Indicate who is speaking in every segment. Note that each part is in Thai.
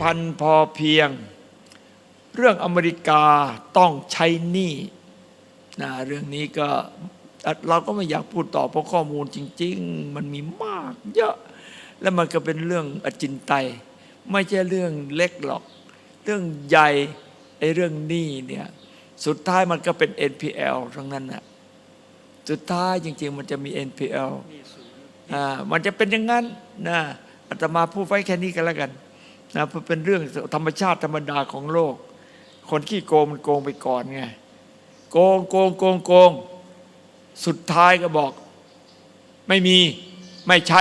Speaker 1: พันพอเพียง เรื่องอเมริกาต้องใช้หนี้นะเรื่องนี้ก็เราก็ไม่อยากพูดต่อเพราะข้อมูลจริง ๆ มันมีมากเยอะ แล้วมันก็เป็นเรื่องอจินไตย ไม่ใช่เรื่องเล็กหรอก เรื่องใหญ่ไอ้เรื่องหนี้เนี่ยสุดท้ายมันก็เป็น NPL ทั้งนั้นนะสุดท้ายจริง ๆ มันจะมี NPL อ่ามันจะเป็นอย่างนั้นนะอาตมาพูดไว้แค่นี้กันแล้วกัน นะเพราะเป็นเรื่องธรรมชาติธรรมดาของโลก คนขี้โกงมันโกงไปก่อนไงโกงโกงโกงโกง สุดท้ายก็บอก ไม่มีไม่ใช้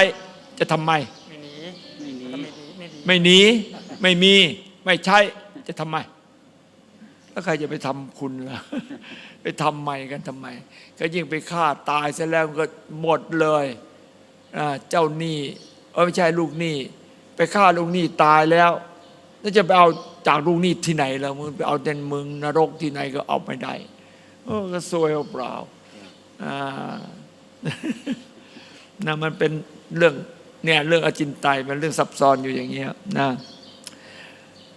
Speaker 1: จะทำไม
Speaker 2: ไม่หนี
Speaker 3: ไม่หนี
Speaker 2: ก็ไม่หนีไม่หนี
Speaker 1: ไม่หนีไม่มีไม่ใช่จะทำไม แล้วใครจะไปทำคุณล่ะไปทำใหม่กันทำไม ก็ยิ่งไปฆ่าตายเสร็จแล้วก็หมดเลยอ่าเจ้าหนี้เออไม่ใช่ลูกหนี้ ไปฆ่าลูกหนี้ตายแล้วแล้วจะไปเอาจากลูกหนี้ที่ไหนแล่ะมึงไปเอาเด่นมึงนรกที่ไหนก็เอาไม่ได้เออก็ซวยเปล่าอ่านะมันเป็นเรื่องเนี่ยเรื่องอจินไตยมันเรื่องซับซ้อนอยู่อย่างเงี้ยนะ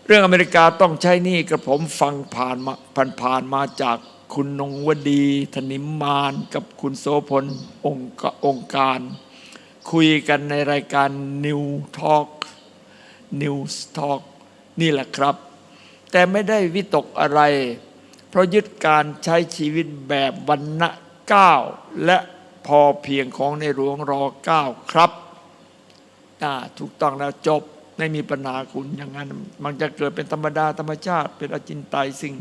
Speaker 1: เรื่องอเมริกาต้องใช้หนี่กระผมฟังผ่านมาผ่านผ่านมาจากคุณนงวดี ธนิมมานกับคุณโสพลองค์องค์การ คุยกันในรายการ New Talk News Talk นิวสต็อกนี่แหละครับ แต่ไม่ได้วิตกอะไร เพราะยึดการใช้ชีวิตแบบวันณะเก้าและพอเพียงของในหลวงรอเก้าครับถูกต้องแล้วจบไม่มีปัญหาคุณอย่างนั้น มันจะเกิดเป็นธรรมดาธรรมชาติ เป็นอจินไตยสิ่ง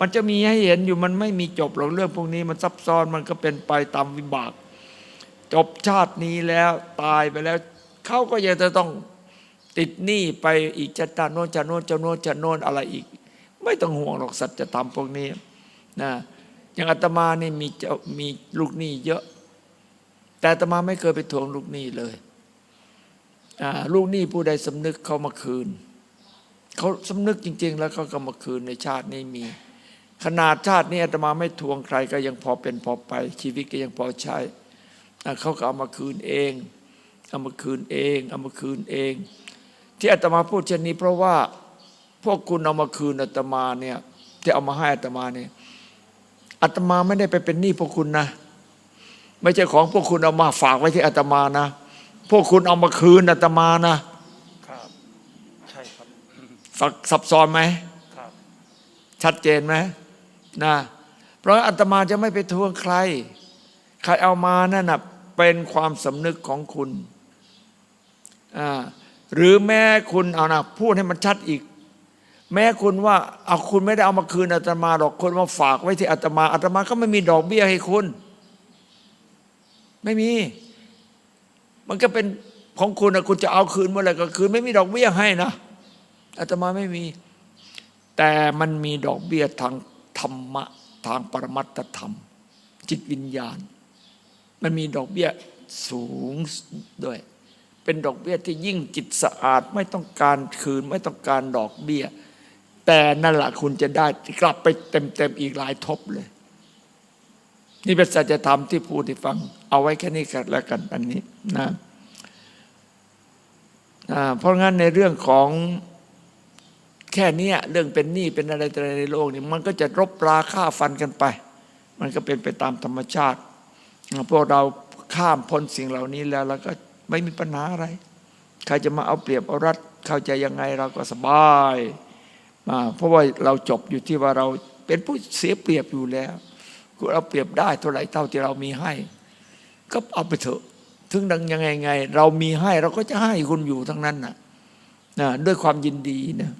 Speaker 1: มันจะมีให้เห็นอยู่มันไม่มีจบหรอกเรื่องพวกนี้มันซับซ้อนมันก็เป็นไปตามวิบาก จบชาตินี้แล้วตายไปแล้วเขาก็ยังจะต้อง ติดหนี้ไปอีกจะตาโน้นจะโน้นจะโน้นจะโน้นอะไรอีก ไม่ต้องห่วงหรอกสัจธรรมพวกนี้นะอย่างอาตมานี่มีจ้ามีลูกหนี้เยอะ แต่อาตมาไม่เคยไปทวงลูกหนี้เลยลูกหนี้ผู้ใดสำนึกเขามาคืนเขาสำนึกจริง ๆ แล้วเขาก็มาคืนในชาตินี้มี ขนาดชาตินี้อาตมาไม่ทวงใครก็ยังพอเป็นพอไป ชีวิตก็ยังพอใช้เขาก็เอามาคืนเองเอามาคืนเองเอามาคืนเอง ที่อาตมาพูดเช่นนี้ เพราะว่าพวกคุณเอามาคืนอาตมาเนี่ยที่เอามาให้อาตมาเนี่ยอาตมาไม่ได้ไปเป็นหนี้พวกคุณนะ ไม่ใช่ของพวกคุณเอามาฝากไว้ที่อาตมานะ พวกคุณเอามาคืนอาตมานะครับ
Speaker 2: ใช่ครับ
Speaker 1: ฝักซับซ้อนไหม
Speaker 2: ครับ
Speaker 1: ชัดเจนไหมนะเพราะอาตมาจะไม่ไปทวงใคร ใครเอามานั่นนะเป็นความสำนึกของคุณอ่า หรือแม้คุณเอานะพูดให้มันชัดอีก แม้คุณว่าเอาคุณไม่ได้เอามาคืนอาตมาหรอกคุณมาฝากไว้ที่อาตมาอาตมาก็ไม่มีดอกเบี้ยให้คุณ ไม่มี มันก็เป็นของคุณนะคุณจะเอาคืนเมื่อไหร่ก็คืน ไม่มีดอกเบี้ยให้นะอาตมาไม่มี แต่มันมีดอกเบี้ยทางธรรมะ ทางปรมัตถธรรม จิตวิญญาณ มันมีดอกเบี้ยสูงด้วย เป็นดอกเบี้ยที่ยิ่งจิตสะอาดไม่ต้องการคืนไม่ต้องการดอกเบี้ย แต่นั่นแหละคุณจะได้กลับไปเต็มๆอีกหลายทบเลย นี่เป็นสัจธรรมที่พูดให้ฟัง เอาไว้แค่นี้กันแล้วกันอันนี้นะเพราะงั้นในเรื่องของแค่นี้เรื่องเป็นหนี้เป็นอะไรอะไรในโลกนี่มันก็จะรบราค่าฟันกันไป มันก็เป็นไปตามธรรมชาติพวกเราข้ามพ้นสิ่งเหล่านี้แล้วแล้วก็ ไม่มีปัญหาอะไร ใครจะมาเอาเปรียบเอารัดเข้าใจยังไงเราก็สบายมาเพราะว่าเราจบอยู่ที่ว่าเราเป็นผู้เสียเปรียบอยู่แล้วคุณเอาเปรียบได้เท่าไหร่เท่าที่เรามีให้ ก็เอาไปเถอะ ถึงดังยังไงไง เรามีให้เราก็จะให้คุณอยู่ทั้งนั้นน่ะนะด้วยความยินดีนะ